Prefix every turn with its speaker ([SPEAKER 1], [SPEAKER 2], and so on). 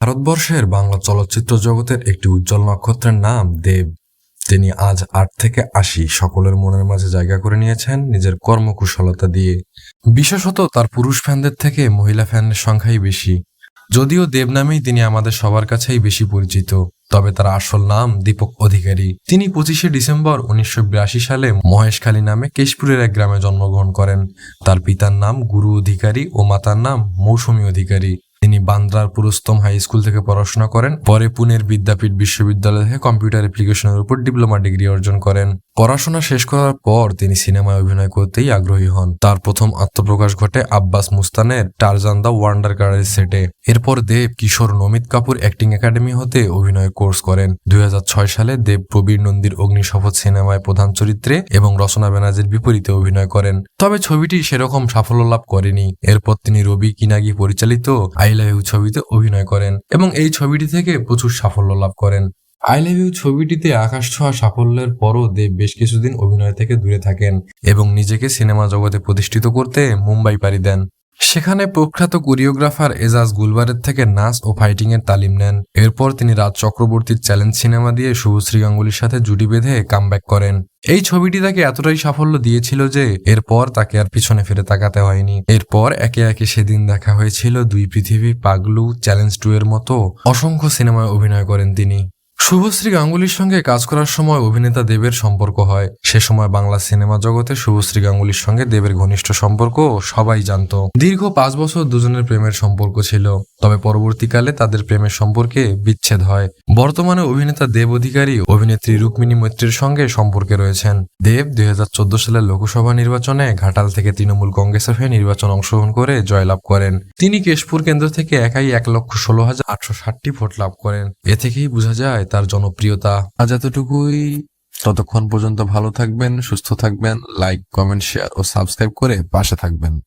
[SPEAKER 1] ভারতবর্ষের বাংলা চলচ্চিত্র জগতের একটি উজ্জ্বল নক্ষত্রের নাম দেব। তিনি আজ আট থেকে আশি সকলের মনের মাঝে জায়গা করে নিয়েছেন নিজের কর্মকুশলতা দিয়ে। বিশেষত তার পুরুষ ফ্যানদের থেকে মহিলা ফ্যানের সংখ্যাই বেশি। যদিও দেব নামেই তিনি আমাদের সবার কাছেই বেশি পরিচিত, তবে তার আসল নাম দীপক অধিকারী। তিনি পঁচিশে ডিসেম্বর উনিশশো বিরাশি সালে মহেশখালী নামে কেশপুরের এক গ্রামে জন্মগ্রহণ করেন। তার পিতার নাম গুরু অধিকারী ও মাতার নাম মৌসুমী অধিকারী। তিনি বান্দ্রার পুরুস্তম হাই স্কুল থেকে পড়াশোনা করেন। পরে পুনের বিদ্যাপীঠ বিশ্ববিদ্যালয় থেকে কম্পিউটার অ্যাপ্লিকেশনের উপর ডিপ্লোমা ডিগ্রি অর্জন করেন। পড়াশোনা শেষ করার পর তিনি সিনেমায় অভিনয় করতেই আগ্রহী হন। তার প্রথম আত্মপ্রকাশ ঘটে আব্বাস মুস্তানের টারজান দ্য ওয়ান্ডার কারের সেটে। এরপর দেব, কিশোর নমিত কাপুর অ্যাক্টিং একাডেমি হতে অভিনয় কোর্স করেন। দুই হাজার ছয় সালে দেব প্রবীর নন্দীর অগ্নিশপথ সিনেমায় প্রধান চরিত্রে এবং রচনা ব্যানার্জির বিপরীতে অভিনয় করেন। তবে ছবিটি সেরকম সাফল্য লাভ করেনি। এরপর তিনি রবি কিনাগি পরিচালিত আই লাভ ইউ ছবিতে অভিনয় করেন এবং এই ছবিটি থেকে প্রচুর সাফল্য লাভ করেন। আই লাভ ইউ ছবিটিতে আকাশ ছোঁয়া সাফল্যের পরও দেব বেশ কিছুদিন অভিনয় থেকে দূরে থাকেন এবং নিজেকে সিনেমা জগতে প্রতিষ্ঠিত করতে মুম্বাই পাড়ি দেন। সেখানে প্রখ্যাত কোরিওগ্রাফার এজাজ গুলবারের থেকে নাচ ও ফাইটিংয়ের তালিম নেন। এরপর তিনি রাজ চক্রবর্তীর চ্যালেঞ্জ সিনেমা দিয়ে শুভশ্রী গাঙ্গুলির সাথে জুটি বেঁধে কামব্যাক করেন। এই ছবিটি তাকে এতটাই সাফল্য দিয়েছিল যে, এরপর তাকে আর পিছনে ফিরে তাকাতে হয়নি। এরপর একে একে সেদিন দেখা হয়েছিল দুই পৃথিবী পাগলু চ্যালেঞ্জ টু এর মতো অসংখ্য সিনেমায় অভিনয় করেন তিনি। শুভশ্রী গাঙ্গুলির সঙ্গে কাজ করার সময় অভিনেতা দেবের সম্পর্ক হয়। সে সময় বাংলা সিনেমা জগতে শুভশ্রী গাঙ্গুলির সঙ্গে দেবের ঘনিষ্ঠ সম্পর্ক সবাই জানত। দীর্ঘ পাঁচ বছর দুজনের প্রেমের সম্পর্ক ছিল। তবে পরবর্তীকালে তাদের প্রেমের সম্পর্কে বিচ্ছেদ হয়। বর্তমানে অভিনেতা দেব অধিকারী অভিনেত্রী রুক্মিণী মৈত্রীর সঙ্গে সম্পর্কে রয়েছেন। দেব দুই হাজার চোদ্দ সালের লোকসভা নির্বাচনে ঘাটাল থেকে তৃণমূল কংগ্রেসের হয়ে নির্বাচন অংশগ্রহণ করে জয়লাভ করেন। তিনি কেশপুর কেন্দ্র থেকে একাই এক লক্ষ ষোলো হাজার আটশো ষাটটি ভোট লাভ করেন। এ থেকেই বোঝা যায় তার জনপ্রিয়তা। আজ এতটুকুই। ততক্ষণ পর্যন্ত ভালো থাকবেন, সুস্থ থাকবেন, লাইক, কমেন্ট, শেয়ার ও সাবস্ক্রাইব করে পাশে থাকবেন।